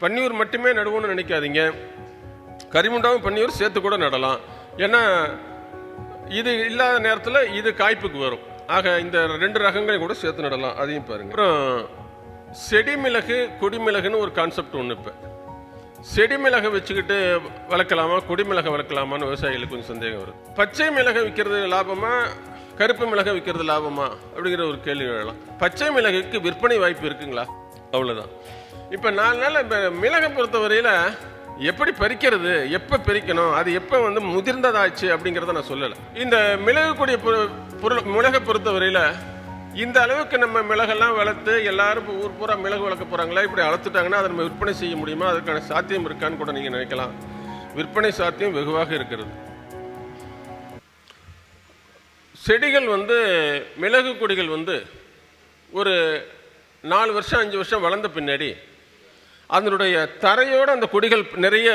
பன்னியூர் மட்டுமே நடுவோம்னு நினைக்காதீங்க. கரிமுண்டாவும் பன்னியூர் சேர்த்து கூட நடலாம். ஏன்னா இது இல்லாத நேரத்தில் இது காய்ப்புக்கு வரும். ஆக இந்த ரெண்டு ரகங்களையும் கூட சேர்த்து நடலாம். அதையும் பாருங்க. அப்புறம் செடி மிளகு ஒரு கான்செப்ட் ஒன்று இப்போ. செடிமிளகை வச்சுக்கிட்டு வளர்க்கலாமா கொடிமிளகை வளர்க்கலாமான்னு விவசாயிகளுக்கு கொஞ்சம் சந்தேகம் வருது. பச்சை மிளகை விற்கிறது லாபமா கருப்பு மிளகை விற்கிறது லாபமா? அப்படிங்கிற ஒரு கேள்வி எழலாம் பச்சை மிளகுக்கு விற்பனை வாய்ப்பு இருக்குங்களா? அவ்வளோதான் இப்போ நாலு நாள் இப்போ மிளகை பொறுத்தவரையில் எப்படி பறிக்கிறது எப்போ பறிக்கணும் அது எப்போ வந்து முதிர்ந்ததாச்சு அப்படிங்கிறத நான் சொல்லலை. இந்த மிளகு கூடிய பொருள் மிளகை பொறுத்தவரையில் இந்த அளவுக்கு நம்ம மிளகெல்லாம் வளர்த்து எல்லாரும் இப்போ ஊர் பூரா மிளகு வளர்க்க போகிறாங்களா இப்படி வளர்த்துட்டாங்கன்னா அதை நம்ம விற்பனை செய்ய முடியுமா? அதுக்கான சாத்தியம் இருக்கான்னு கூட நீங்கள் நினைக்கலாம். விற்பனை சாத்தியம் வெகுவாக இருக்கிறது. செடிகள் வந்து மிளகு கொடிகள் வந்து ஒரு நாலு வருஷம் அஞ்சு வருஷம் வளர்ந்த பின்னாடி அதனுடைய தரையோடு அந்த கொடிகள் நிறைய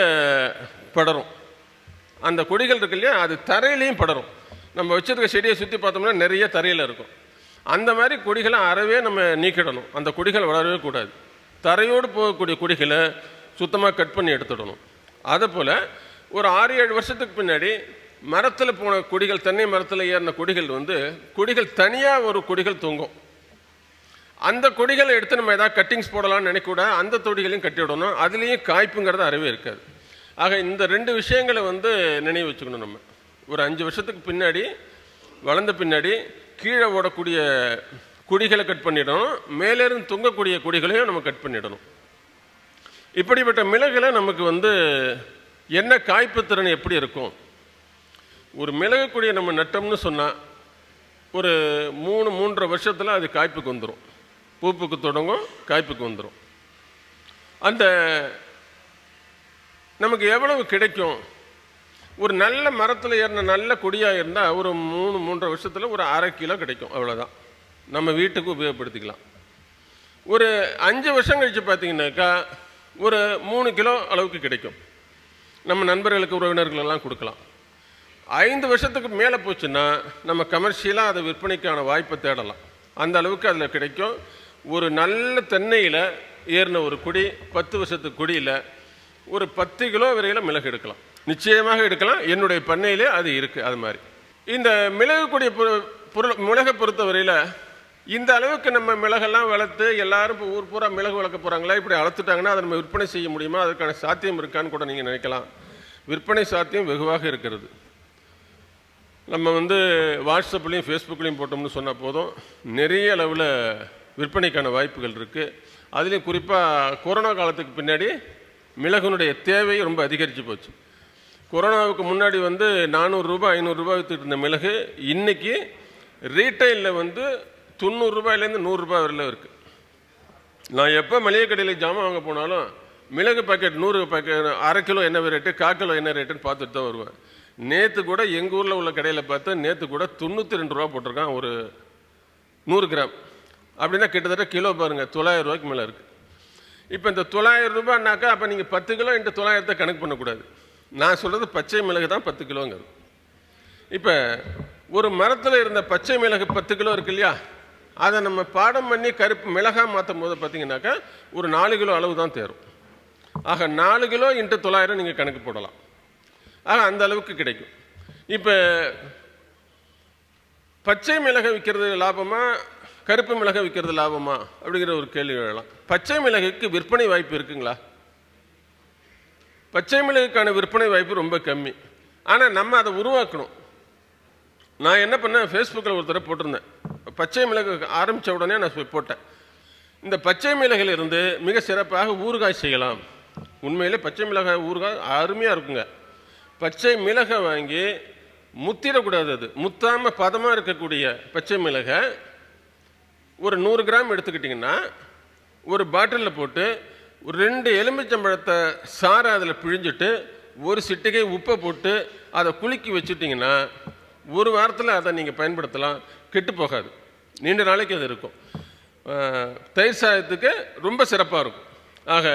படரும். அந்த கொடிகள் இருக்கு இல்லையா அது தரையிலையும் படரும். நம்ம வச்சுருக்க செடியை சுற்றி பார்த்தோம்னா நிறைய தரையில் இருக்கும். அந்த மாதிரி கொடிகளை அறவே நம்ம நீக்கிடணும். அந்த கொடிகள் வளரவே கூடாது. தரையோடு போகக்கூடிய கொடிகளை சுத்தமாக கட் பண்ணி எடுத்துடணும். அதை போல் ஒரு ஆறு ஏழு வருஷத்துக்கு பின்னாடி மரத்தில் போன கொடிகள் தென்னை மரத்தில் ஏறின கொடிகள் வந்து கொடிகள் தனியாக ஒரு கொடிகள் தொங்கும். அந்த கொடிகளை எடுத்து நம்ம எதாவது கட்டிங்ஸ் போடலாம்னு நினைக்கூட அந்த தொடிகளையும் கட்டி விடணும். அதுலேயும் காய்ப்புங்கிறது அறவே இருக்காது. ஆக இந்த ரெண்டு விஷயங்களை வந்து நினைவு வச்சுக்கணும் நம்ம. ஒரு அஞ்சு வருஷத்துக்கு பின்னாடி வளர்ந்த பின்னாடி கீழே ஓடக்கூடிய கொடிகளை கட் பண்ணிடணும். மேலேருந்து தொங்கக்கூடிய கொடிகளையும் நம்ம கட் பண்ணிடணும். இப்படிப்பட்ட மிளகில் நமக்கு வந்து என்ன காய்ப்பு திறன் எப்படி இருக்கும்? ஒரு மிளகு கொடியை நம்ம நட்டோம்னு சொன்னால் ஒரு மூணு மூன்றரை வருஷத்தில் அது காய்ப்புக்கு வந்துடும் பூப்புக்கு தொடங்கும் காய்ப்புக்கு வந்துடும் அந்த நமக்கு எவ்வளவு கிடைக்கும்? ஒரு நல்ல மரத்தில் ஏறின நல்ல கொடியாக இருந்தால் ஒரு மூணு மூன்றரை வருஷத்தில் ஒரு அரை கிலோ கிடைக்கும் அவ்வளோதான் நம்ம வீட்டுக்கு உபயோகப்படுத்திக்கலாம். ஒரு அஞ்சு வருஷம் கழித்து பார்த்தீங்கன்னாக்கா ஒரு மூணு கிலோ அளவுக்கு கிடைக்கும். நம்ம நண்பர்களுக்கு உறவினர்களெல்லாம் கொடுக்கலாம். ஐந்து வருஷத்துக்கு மேலே போச்சுன்னா நம்ம கமர்ஷியலாக அதை விற்பனைக்கான வாய்ப்பை தேடலாம். அந்த அளவுக்கு அதில் கிடைக்கும். ஒரு நல்ல தென்னையில் ஏறின ஒரு குடி பத்து வருஷத்து குடியில் ஒரு பத்து கிலோ வரையில் மிளகு எடுக்கலாம். நிச்சயமாக எடுக்கலாம். என்னுடைய பண்ணையிலே அது இருக்குது அது மாதிரி. இந்த மிளகு கொடிய பொருள் மிளகை பொறுத்தவரையில் இந்த அளவுக்கு நம்ம மிளகெல்லாம் வளர்த்து எல்லாரும் இப்போ ஊர் பூரா மிளகு வளர்க்க போகிறாங்களா இப்படி வளர்த்துட்டாங்கன்னா அதை நம்ம விற்பனை செய்ய முடியுமா? அதுக்கான சாத்தியம் இருக்கான்னு கூட நீங்கள் நினைக்கலாம். விற்பனை சாத்தியம் வெகுவாக இருக்கிறது. நம்ம வந்து வாட்ஸ்அப்லேயும் ஃபேஸ்புக்லேயும் போட்டோம்னு சொன்னால் போதும். நிறைய அளவில் விற்பனைக்கான வாய்ப்புகள் இருக்குது அதுலேயும் குறிப்பாக கொரோனா காலத்துக்கு பின்னாடி மிளகுனுடைய தேவை ரொம்ப அதிகரித்து போச்சு. கொரோனாவுக்கு முன்னாடி வந்து நானூறுரூபா ஐநூறுரூபா விற்றுட்டு இருந்த மிளகு இன்றைக்கி ரீட்டைலில் வந்து தொண்ணூறுரூபாயிலேருந்து நூறுரூபா வரல இருக்குது நான் எப்போ மளிகை கடையில் ஜாமான் வாங்க போனாலும் மிளகு பாக்கெட் நூறு பாக்கெட் அரை கிலோ என்ன ரேட்டு கால் கிலோ என்ன ரேட்டுன்னு பார்த்துட்டு தான் வருவேன். நேற்று கூட எங்கள் ஊரில் உள்ள கடையில் பார்த்தா நேற்று கூட தொண்ணூற்றி ரெண்டு ரூபா போட்டிருக்கான் ஒரு நூறு கிராம். அப்படின்னா கிட்டத்தட்ட கிலோ பாருங்கள் தொள்ளாயிரம் ரூபாய்க்கு மேலே இருக்குது இப்போ இந்த தொள்ளாயிரம் ரூபாய்னாக்கா அப்போ நீங்கள் பத்து கிலோ இன்ட்டு தொள்ளாயிரத்தை கணக்கு பண்ணக்கூடாது. நான் சொல்கிறது பச்சை மிளகு தான் பத்து கிலோங்கிறது. இப்போ ஒரு மரத்தில் இருந்த பச்சை மிளகு பத்து கிலோ இருக்கு இல்லையா? அதை நம்ம பாடம் பண்ணி கருப்பு மிளகா மாற்றும் போது பார்த்தீங்கன்னாக்கா ஒரு நாலு கிலோ அளவு தான் தேரும். ஆக நாலு கிலோ இன்ட்டு தொள்ளாயிரம் நீங்கள் கணக்கு போடலாம். ஆக அந்த அளவுக்கு கிடைக்கும். இப்போ பச்சை மிளகை விற்கிறது லாபமாக கருப்பு மிளகை விற்கிறது லாபமா? அப்படிங்கிற ஒரு கேள்வி எழலாம் பச்சை மிளகுக்கு விற்பனை வாய்ப்பு இருக்குங்களா? பச்சை மிளகுக்கான விற்பனை வாய்ப்பு ரொம்ப கம்மி. ஆனால் நம்ம அதை உருவாக்கணும். நான் என்ன பண்ணேன்? ஃபேஸ்புக்கில் ஒரு தடவை போட்டிருந்தேன். பச்சை மிளகு ஆரம்பித்த உடனே நான் போட்டேன். இந்த பச்சை மிளகில் இருந்து மிக சிறப்பாக ஊறுகாய் செய்யலாம். உண்மையிலே பச்சை மிளகாய் ஊறுகாய் அருமையாக இருக்குங்க. பச்சை மிளகை வாங்கி முத்திடக்கூடாது அது. முத்தாமல் பதமாக இருக்கக்கூடிய பச்சை மிளகை ஒரு நூறு கிராம் எடுத்துக்கிட்டிங்கன்னா ஒரு பாட்டிலில் போட்டு ஒரு ரெண்டு எலுமிச்சம்பழத்தை சாறை அதில் பிழிஞ்சிட்டு ஒரு சிட்டிகை உப்பை போட்டு அதை குலுக்கி வச்சுட்டிங்கன்னா ஒரு வாரத்தில் அதை நீங்கள் பயன்படுத்தலாம். கெட்டு போகாது. நீண்ட நாளைக்கு அது இருக்கும். தயிர் சாதத்துக்கு ரொம்ப சிறப்பாக இருக்கும். ஆக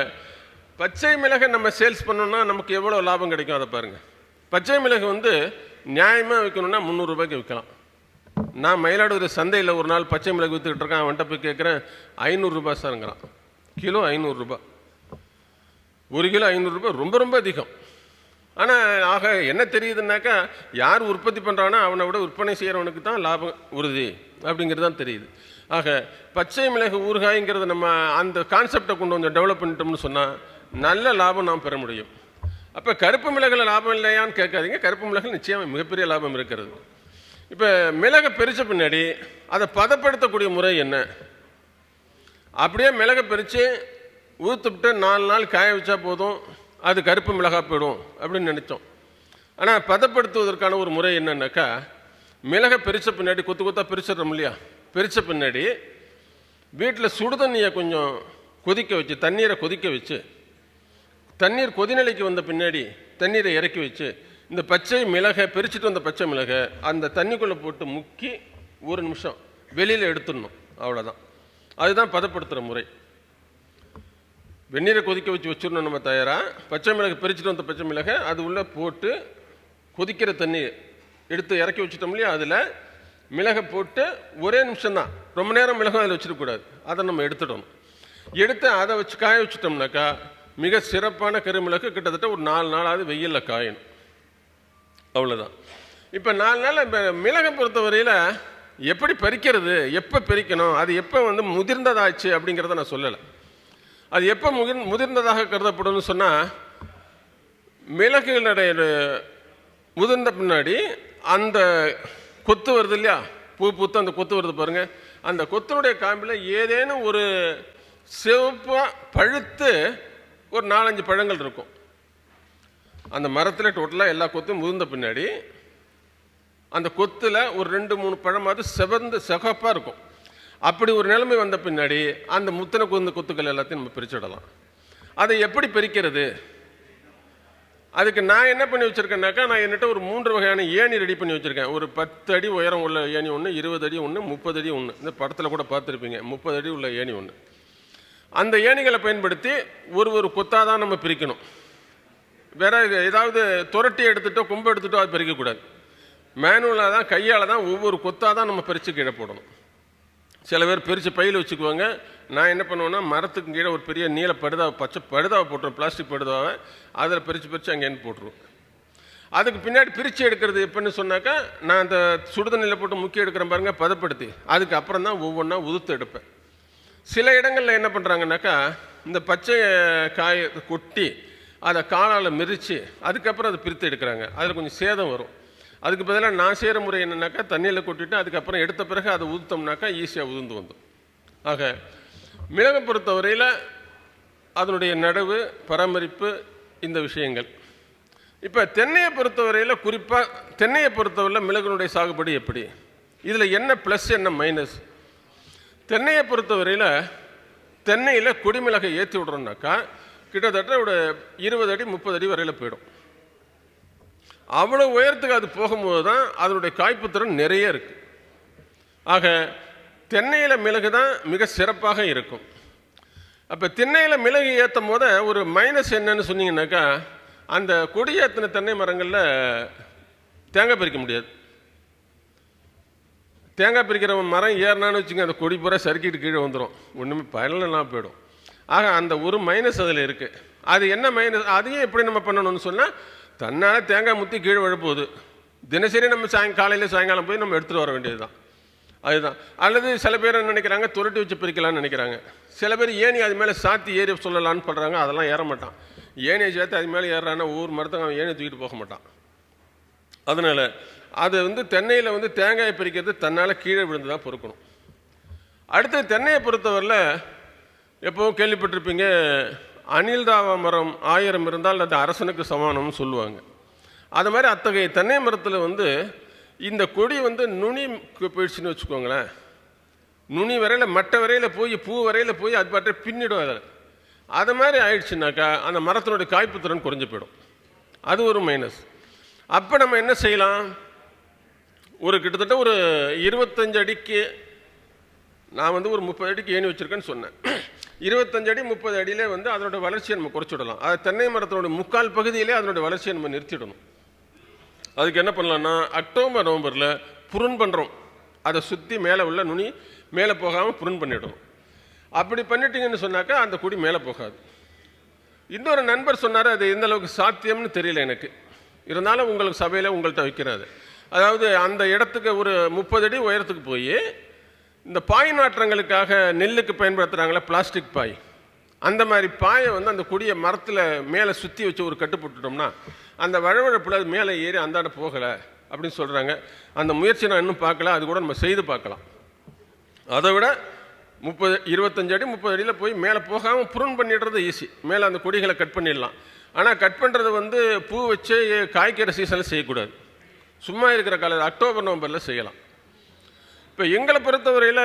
பச்சை மிளகை நம்ம சேல்ஸ் பண்ணோன்னா நமக்கு எவ்வளோ லாபம் கிடைக்கும் அதை பாருங்கள் பச்சை மிளகு வந்து நியாயமாக விற்கணுன்னா முந்நூறுரூபாய்க்கு விற்கலாம் நான் மயிலாடுதுறை சந்தையில் ஒரு நாள் பச்சை மிளகு விற்றுக்கிட்டு இருக்கேன் அவன்கிட்ட போய் கேட்குறேன் ஐநூறுரூபா சாருங்கிறான் கிலோ ஐநூறுரூபா ஒரு கிலோ ஐநூறுரூபா ரொம்ப ரொம்ப அதிகம். ஆனால் ஆக என்ன தெரியுதுனாக்கா யார் உற்பத்தி பண்ணுறானோ அவனை விட விற்பனை செய்கிறவனுக்கு தான் லாபம் உறுதி அப்படிங்கிறது தான் தெரியுது. ஆக பச்சை மிளகு ஊறுகாய்ங்கிறது நம்ம அந்த கான்செப்டை கொண்டு வந்து டெவலப் பண்ணிட்டோம்னு சொன்னால் நல்ல லாபம் நாம் பெற முடியும். அப்போ கருப்பு மிளகில் லாபம் இல்லையான்னு கேட்காதீங்க. கருப்பு மிளகில் நிச்சயம் மிகப்பெரிய லாபம் இருக்கிறது. இப்போ மிளகை பிரித்த பின்னாடி அதை பதப்படுத்தக்கூடிய முறை என்ன? அப்படியே மிளகை பிரித்து ஊற்றுவிட்டு நாலு நாள் காய வச்சா போதும் அது கருப்பு மிளகா போயிடும் அப்படின்னு நினச்சோம். ஆனால் பதப்படுத்துவதற்கான ஒரு முறை என்னன்னாக்கா மிளகை பிரித்த பின்னாடி கொத்து கொத்தாக பிரிச்சிடறோம் இல்லையா? பிரித்த பின்னாடி வீட்டில் சுடு தண்ணியை கொஞ்சம் கொதிக்க வச்சு தண்ணீரை கொதிக்க வச்சு தண்ணீர் கொதிநிலைக்கு வந்த பின்னாடி தண்ணீரை இறக்கி வச்சு இந்த பச்சை மிளகை பிரிச்சுட்டு வந்த பச்சை மிளகை அந்த தண்ணிக்குள்ளே போட்டு முக்கி ஒரு நிமிஷம் வெளியில் எடுத்துடணும். அவ்வளோதான் அதுதான் பதப்படுத்துகிற முறை. வெந்நீரை கொதிக்க வச்சு வச்சிடணும் நம்ம தயாராக பச்சை மிளகு பிரிச்சுட்டு வந்த பச்சை மிளகை அது உள்ளே போட்டு கொதிக்கிற தண்ணி எடுத்து இறக்கி வச்சுட்டோம் இல்லையா? அதில் மிளகை போட்டு ஒரே நிமிஷம்தான். ரொம்ப நேரம் மிளகும் அதில் வச்சிடக்கூடாது. அதை நம்ம எடுத்துடணும். எடுத்து அதை வச்சு காய வச்சிட்டோம்னாக்கா மிக சிறப்பான கருமிளகு கிட்டத்தட்ட ஒரு நாலு நாளாவது வெயிலில் காயணும். அவ்வளோதான் இப்போ நாலு நாள் இப்போ மிளகை பொறுத்தவரையில் எப்படி பறிக்கிறது எப்போ பறிக்கணும் அது எப்போ வந்து முதிர்ந்ததாச்சு அப்படிங்கிறத நான் சொல்லலை. அது எப்போ முதிர் முதிர்ந்ததாக கருதப்படும்னு சொன்னால் மிளகுகளுடைய முதிர்ந்த பின்னாடி அந்த கொத்து வருது இல்லையா? பூ பூத்து அந்த கொத்து வருது பாருங்கள் அந்த கொத்தனுடைய காம்பில் ஏதேனும் ஒரு சிவப்பாக பழுத்து ஒரு நாலஞ்சு பழங்கள் இருக்கும். அந்த மரத்தில் டோட்டலாக எல்லா கொத்தும் முதிர்ந்த பின்னாடி அந்த கொத்தில் ஒரு ரெண்டு மூணு பழமாவது செவந்து சிகப்பாக இருக்கும். அப்படி ஒரு நிலைமை வந்த பின்னாடி அந்த முத்தனை கொந்த கொத்துக்கள் எல்லாத்தையும் நம்ம பிரிச்சுடலாம். அதை எப்படி பிரிக்கிறது? அதுக்கு நான் என்ன பண்ணி வச்சுருக்கேன்னாக்கா நான் என்கிட்ட ஒரு மூன்று வகையான ஏணி ரெடி பண்ணி வச்சுருக்கேன். ஒரு பத்து அடி உயரம் உள்ள ஏணி ஒன்று இருபது அடி ஒன்று முப்பது அடி ஒன்று இந்த படத்தில் கூட பார்த்துருப்பீங்க முப்பது அடி உள்ள ஏணி ஒன்று அந்த ஏணிகளை பயன்படுத்தி ஒரு ஒரு கொத்தாக தான் நம்ம பிரிக்கணும். வேற ஏதாவது துரட்டி எடுத்துட்டோ கொம்பு எடுத்துட்டோ அது பறிக்கக்கூடாது. மேனுவலாக தான் கையால் தான் ஒவ்வொரு கொத்தாக தான் நம்ம பறித்து கீழே போடணும். சில பேர் பிரித்து பையில் வச்சுக்குவாங்க. நான் என்ன பண்ணுவேன்னா மரத்துக்கு கீழே ஒரு பெரிய நீல படுதாவை பச்சை படுதாவை போட்டுருவேன் பிளாஸ்டிக் படுதாவை. அதில் பிரித்து பிரித்து அங்கேருந்து போட்டுருவோம் அதுக்கு பின்னாடி பிரித்து எடுக்கிறது எப்படின்னு சொன்னாக்கா நான் அந்த சுடுதண்ணியில் போட்டு முக்கிய எடுக்கிறேன் பாருங்க பதப்படுத்தி. அதுக்கு அப்புறம் தான் ஒவ்வொன்றா உதுத்து எடுப்பேன். சில இடங்களில் என்ன பண்ணுறாங்கனாக்கா இந்த பச்சை காயை கொட்டி அதை காலால் மிதித்து அதுக்கப்புறம் அதை பிரித்து எடுக்கிறாங்க. அதில் கொஞ்சம் சேதம் வரும். அதுக்கு பதிலாக நான் செய்கிற முறை என்னென்னாக்கா தண்ணியில் கொட்டிட்டு அதுக்கப்புறம் எடுத்த பிறகு அதை ஊற்றோம்னாக்கா ஈஸியாக உதிர்ந்து வந்துடும். ஆக மிளகை பொறுத்தவரையில் அதனுடைய நடவு பராமரிப்பு இந்த விஷயங்கள். இப்போ தென்னையை பொறுத்தவரையில் குறிப்பாக தென்னையை பொறுத்தவரையில் மிளகுனுடைய சாகுபடி எப்படி? இதில் என்ன ப்ளஸ் என்ன மைனஸ் தென்னையை பொறுத்தவரையில் தென்னையில் குடிமிளகை ஏற்றி விட்றோம்னாக்கா கிட்டத்தட்ட ஒரு இருபது அடி முப்பது அடி வரையில் போயிடும். அவ்வளோ உயரத்துக்கு அது போகும்போது தான் அதனுடைய காய்ப்பு திறன் நிறைய இருக்குது ஆக தென்னையில் மிளகு தான் மிக சிறப்பாக இருக்கும். அப்போ தென்னையில் மிளகு ஏற்றும் போது ஒரு மைனஸ் என்னன்னு சொன்னீங்கன்னாக்கா அந்த கொடி ஏற்றின தென்னை மரங்களில் தேங்காய் பறிக்க முடியாது. தேங்காய் பிரிக்கிற மரம் ஏறினான்னு வச்சுங்க அந்த கொடி பூரா சறுக்கிட்டு கீழே வந்துடும் ஒன்றுமே பயனில்லாம் போயிடும். ஆக அந்த ஒரு மைனஸ் அதில் இருக்குது அது என்ன மைனஸ் அதையும் எப்படி நம்ம பண்ணணும்னு சொன்னால் தன்னால் தேங்காய் முத்தி கீழே விழப்போகுது. தினசரி நம்ம சாய் காலையில் சாயங்காலம் போய் நம்ம எடுத்துகிட்டு வர வேண்டியது தான் அதுதான். அல்லது சில பேர் என்ன நினைக்கிறாங்க துரட்டி வச்சு பிரிக்கலாம்னு நினைக்கிறாங்க. சில பேர் ஏணி அது மேலே சாத்தி ஏறி சொல்லலான்னு பண்ணுறாங்க அதெல்லாம் ஏற மாட்டான். ஏனியை சேர்த்து அது மேலே ஏறுறான்னா ஒவ்வொரு மரத்துக்கு அவன் ஏணி தூக்கிட்டு போக மாட்டான். அதனால் அது வந்து தென்னையில் வந்து தேங்காயை பிரிக்கிறது தன்னால் கீழே விழுந்து தான் பொறுக்கணும். அடுத்து தென்னையை பொறுத்தவரையில் எப்போவும் கேள்விப்பட்டிருப்பீங்க அணில்தாவ மரம் ஆயிரம் இருந்தால் அது அரசனுக்கு சமானம்னு சொல்லுவாங்க. அது மாதிரி அத்தகைய தென்னை மரத்தில் வந்து இந்த கொடி வந்து நுனி போயிடுச்சுன்னு வச்சுக்கோங்களேன். நுனி வரையில் மட்டை வரையில் போய் பூ வரையில் போய் அது பாட்டே பின்னிடும் அதில். அது மாதிரி ஆயிடுச்சுனாக்கா அந்த மரத்தினுடைய காய்ப்பு திறன் குறைஞ்சு போயிடும். அது ஒரு மைனஸ் அப்போ நம்ம என்ன செய்யலாம்? ஒரு கிட்டத்தட்ட ஒரு இருபத்தஞ்சு அடிக்கு நான் வந்து ஒரு முப்பது அடிக்கு ஏணி வச்சிருக்கேன்னு சொன்னேன். இருபத்தஞ்சு அடி முப்பது அடியிலே வந்து அதனோட வளர்ச்சியை நம்ம குறைச்சிடலாம். அது தென்னை மரத்தோட முக்கால் பகுதியிலே அதனோட வளர்ச்சியை நம்ம நிறுத்திடணும். அதுக்கு என்ன பண்ணலாம்னா அக்டோபர் நவம்பரில் புருன் பண்ணுறோம் அதை சுற்றி மேலே உள்ள நுனி மேலே போகாமல் புருன் பண்ணிடணும் அப்படி பண்ணிட்டீங்கன்னு சொன்னாக்கா அந்த கொடி மேலே போகாது. இன்னொரு நண்பர் சொன்னார் அது எந்த அளவுக்கு சாத்தியம்னு தெரியல எனக்கு. இருந்தாலும் உங்களுக்கு சபையில் உங்கள்கிட்ட வைக்கிறாரு. அதாவது அந்த இடத்துக்கு ஒரு முப்பது அடி உயரத்துக்கு போய் இந்த பாய் நாற்றங்களுக்காக நெல்லுக்கு பயன்படுத்துகிறாங்களே பிளாஸ்டிக் பாய். அந்த மாதிரி பாயை வந்து அந்த கொடியை மரத்தில் மேலே சுற்றி வச்சு ஒரு கட்டு போட்டுட்டோம்னா அந்த வழவழப்பில் அது மேலே ஏறி அந்தாண்ட போகலை அப்படின்னு சொல்கிறாங்க அந்த முயற்சி நான் இன்னும் பார்க்கல அது கூட நம்ம செய்து பார்க்கலாம். அதை விட முப்பது இருபத்தஞ்சு அடி முப்பது அடியில் போய் மேலே போகாமல் புருன் பண்ணிடுறது ஈஸி மேலே அந்த கொடிகளை கட் பண்ணிடலாம். ஆனால் கட் பண்ணுறது வந்து பூ வச்சு காய்க்கிற சீசனில் செய்யக்கூடாது. சும்மா இருக்கிற காலத்தில் அக்டோபர் நவம்பரில் செய்யலாம். இப்போ எங்களை பொறுத்தவரையில்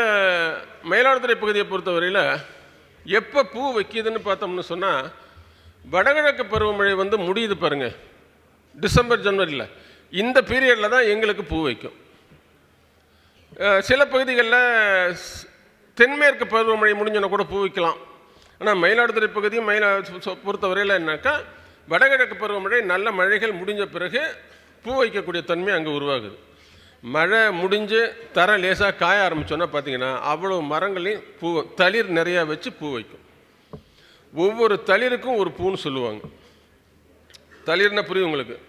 மயிலாடுதுறை பகுதியை பொறுத்தவரையில் எப்போ பூ வைக்கிதுன்னு பார்த்தோம்னு சொன்னால் வடகிழக்கு பருவமழை வந்து முடியுது பாருங்கள் டிசம்பர் ஜனவரியில். இந்த பீரியடில் தான் எங்களுக்கு பூ வைக்கும். சில பகுதிகளில் தென்மேற்கு பருவமழை முடிஞ்சோன்னா கூட பூ வைக்கலாம். ஆனால் மயிலாடுதுறை பகுதி மயிலா பொறுத்தவரையில் என்னக்கா வடகிழக்கு பருவமழை நல்ல மழைகள் முடிஞ்ச பிறகு பூ வைக்கக்கூடிய தன்மை அங்கே உருவாகுது. மழை முடிஞ்சு தர லேசாக காய ஆரம்பித்தோன்னா பார்த்தீங்கன்னா அவ்வளோ மரங்களையும் பூ தளிர் நிறையா வச்சு பூ வைக்கும். ஒவ்வொரு தளிருக்கும் ஒரு பூன்னு சொல்லுவாங்க. தளிர்னா புரியும் உங்களுக்கு?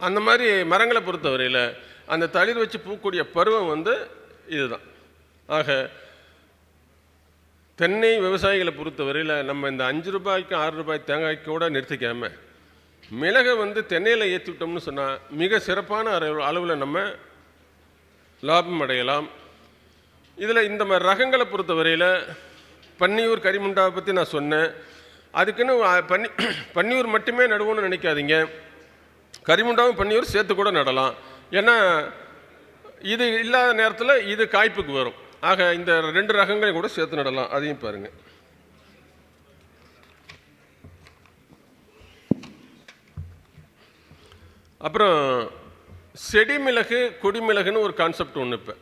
அந்த மாதிரி மரங்களை பொறுத்தவரையில் அந்த தளிர் வச்சு பூக்கூடிய பருவம் வந்து இதுதான். ஆக தென்னை விவசாயிகளை பொறுத்தவரையில் நம்ம இந்த அஞ்சு ரூபாய்க்கும் ஆறு ரூபாய் கூட நிறுத்திக்காம மிளகை வந்து தென்னையில் ஏற்றி விட்டோம்னு சொன்னால் மிக சிறப்பான அளவில் நம்ம லாபம் அடையலாம் இதில் இந்த மாதிரி ரகங்களை பொறுத்தவரையில் பன்னியூர் கரிமுண்டாவை பற்றி நான் சொன்னேன். அதுக்குன்னு பன்னி பன்னியூர் மட்டுமே நடுவோம்னு நினைக்காதீங்க. கரிமுண்டாவும் பன்னியூர் சேர்த்து கூட நடலாம். ஏன்னா இது இல்லாத நேரத்தில் இது காய்ப்புக்கு வரும். ஆக இந்த ரெண்டு ரகங்களையும் கூட சேர்த்து நடலாம். அதையும் பாருங்கள் அப்புறம் செடி மிளகு ஒரு கான்செப்ட் ஒன்று இப்போ.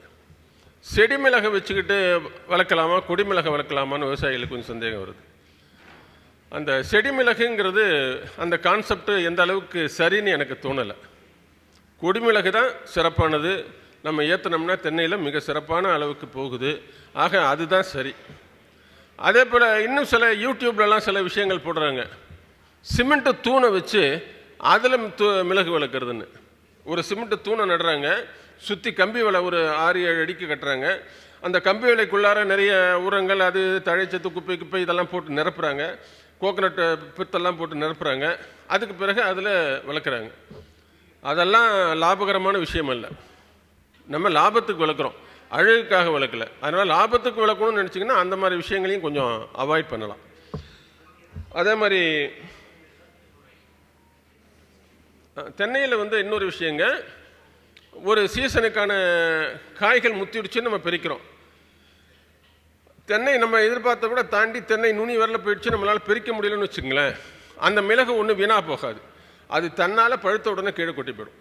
செடிமிளகை வச்சுக்கிட்டு வளர்க்கலாமா கொடிமிளகை வளர்க்கலாமான்னு விவசாயிகளுக்கு கொஞ்சம் சந்தேகம் வருது. அந்த செடி மிளகுங்கிறது அந்த கான்செப்ட் எந்த அளவுக்கு சரின்னு எனக்கு தோணலை. கொடிமிளகு தான் சிறப்பானது. நம்ம ஏற்றினோம்னா தென்னையில் மிக சிறப்பான அளவுக்கு போகுது. ஆக அதுதான் சரி. அதே போல் இன்னும் சில யூடியூப்லலாம் சில விஷயங்கள் போடுறாங்க. சிமெண்ட்டு தூணை வச்சு அதில் தூ மிளகு வளர்க்குறதுன்னு. ஒரு சிமெண்ட்டு தூணை நடுறாங்க சுற்றி கம்பி வலை ஒரு ஆறு ஏழு அடிக்கு கட்டுறாங்க. அந்த கம்பி வலைக்குள்ளார நிறைய உரங்கள் அது தழைச்சத்து குப்பை குப்பை இதெல்லாம் போட்டு நிரப்புறாங்க. கோகனட் பித்தெல்லாம் போட்டு நிரப்புறாங்க. அதுக்கு பிறகு அதில் வளர்க்குறாங்க அதெல்லாம் லாபகரமான விஷயம் அல்ல. நம்ம லாபத்துக்கு வளர்க்குறோம் அழகுக்காக வளர்க்கல அதனால் லாபத்துக்கு வளர்க்கணும்னு நினச்சிங்கன்னா அந்த மாதிரி விஷயங்களையும் கொஞ்சம் அவாய்ட் பண்ணலாம். அதே மாதிரி தென்னையில் வந்து இன்னொரு விஷயங்க. ஒரு சீசனுக்கான காய்கள் முத்திடுச்சு நம்ம பிரிக்கிறோம். தென்னை நம்ம எதிர்பார்த்த விட தாண்டி தென்னை நுனி வரல போயிடுச்சு நம்மளால் பிரிக்க முடியலன்னு வச்சுங்களேன் அந்த மிளகு ஒன்றும் வீணாக போகாது. அது தன்னால் பழுத்த உடனே கீழே கொட்டி போயிடும்.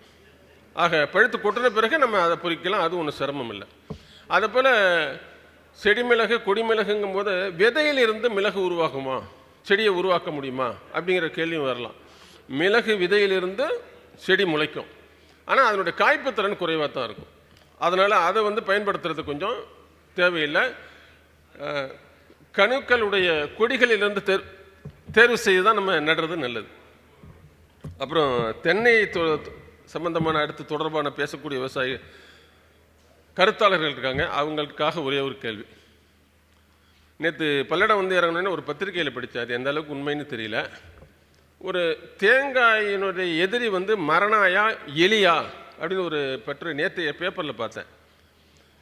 ஆக பழுத்து கொட்டின பிறகு நம்ம அதை பொறிக்கலாம் அது ஒன்றும் சிரமம் இல்லை. அதை போல் செடி மிளகு கொடி மிளகுங்கும் போது விதையிலிருந்து மிளகு உருவாகுமா? செடியை உருவாக்க முடியுமா? அப்படிங்கிற கேள்வியும் வரலாம். மிளகு விதையிலிருந்து செடி முளைக்கும். ஆனால் அதனுடைய காய்ப்பு திறன் குறைவாக தான் இருக்கும். அதனால் அதை வந்து பயன்படுத்துறது கொஞ்சம் தேவையில்லை. கணுக்களுடைய கொடிகளிலிருந்து தேர் தேர்வு செய்து தான் நம்ம நடுறது நல்லது. அப்புறம் தென்னை தொ- சம்பந்தமான அடுத்து தொடர்பான பேசக்கூடிய விவசாயி கருத்தாளர்கள் இருக்காங்க. அவங்களுக்காக ஒரே ஒரு கேள்வி. நேற்று பல்லடம் வந்து இறங்கணுன்னு ஒரு பத்திரிகையில் படித்தேன் அது எந்த அளவுக்கு உண்மைன்னு தெரியல. ஒரு தேங்காயினுடைய எதிரி வந்து மரணாயா எலியா? அப்படின்னு ஒரு பற்று நேற்று பேப்பரில் பார்த்தேன்.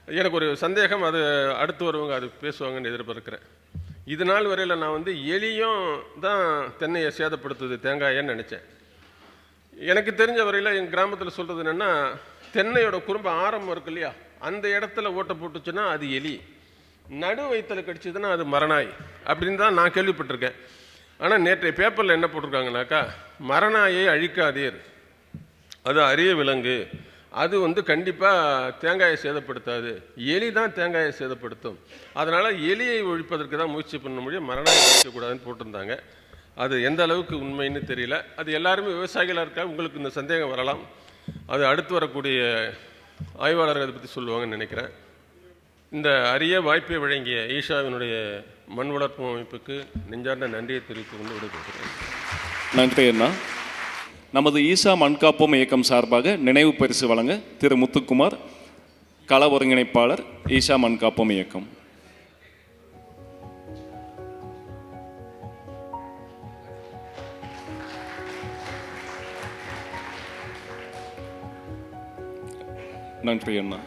எனக்கு ஒரு சந்தேகம் அது அடுத்து வருவங்க அது பேசுவாங்கன்னு எதிர்பார்க்குறேன். இது நாள் வரையில் நான் வந்து எலியும் தான் தென்னையை சேதப்படுத்துது தேங்காயன்னு நினச்சேன். எனக்கு தெரிஞ்ச வரையில் எங்கள் கிராமத்தில் சொல்கிறது என்னென்னா தென்னையோட குறும்ப ஆரம்பம் இருக்கு இல்லையா? அந்த இடத்துல ஓட்டை போட்டுச்சுன்னா அது எலி. நடு வயிற்றில் கடிச்சதுன்னா அது மரணாய். அப்படின்னு தான் நான் கேள்விப்பட்டிருக்கேன். ஆனால் நேற்றைய பேப்பரில் என்ன போட்டிருக்காங்கனாக்கா மரணாயை அழிக்காதீர். அது அரிய விலங்கு. அது வந்து கண்டிப்பாக தேங்காயை சேதப்படுத்தாது. எலி தான் தேங்காயை சேதப்படுத்தும். அதனால் எலியை ஒழிப்பதற்கு தான் முயற்சி பண்ண முடியும் மரணம் ஒழிக்கக்கூடாதுன்னு போட்டிருந்தாங்க. அது எந்த அளவுக்கு உண்மைன்னு தெரியல. அது எல்லாருமே விவசாயிகளாக இருக்கா? உங்களுக்கு இந்த சந்தேகம் வரலாம். அது அடுத்து வரக்கூடிய ஆய்வாளர்கள் அதை பற்றி சொல்லுவாங்கன்னு நினைக்கிறேன். இந்த அரிய வாய்ப்பை வழங்கிய ஈஷாவினுடைய மண் வளர்ப்பு அமைப்புக்கு நெஞ்சார்ந்த நன்றியை தெரிவித்து கொண்டு விடைபெறுகிறேன். நன்றி அண்ணா. நமது ஈஷா மண்காப்போம் இயக்கம் சார்பாக நினைவு பரிசு வழங்க திரு முத்துக்குமார் கள ஒருங்கிணைப்பாளர் ஈஷா மண்காப்போம் இயக்கம். நன்றி அண்ணா.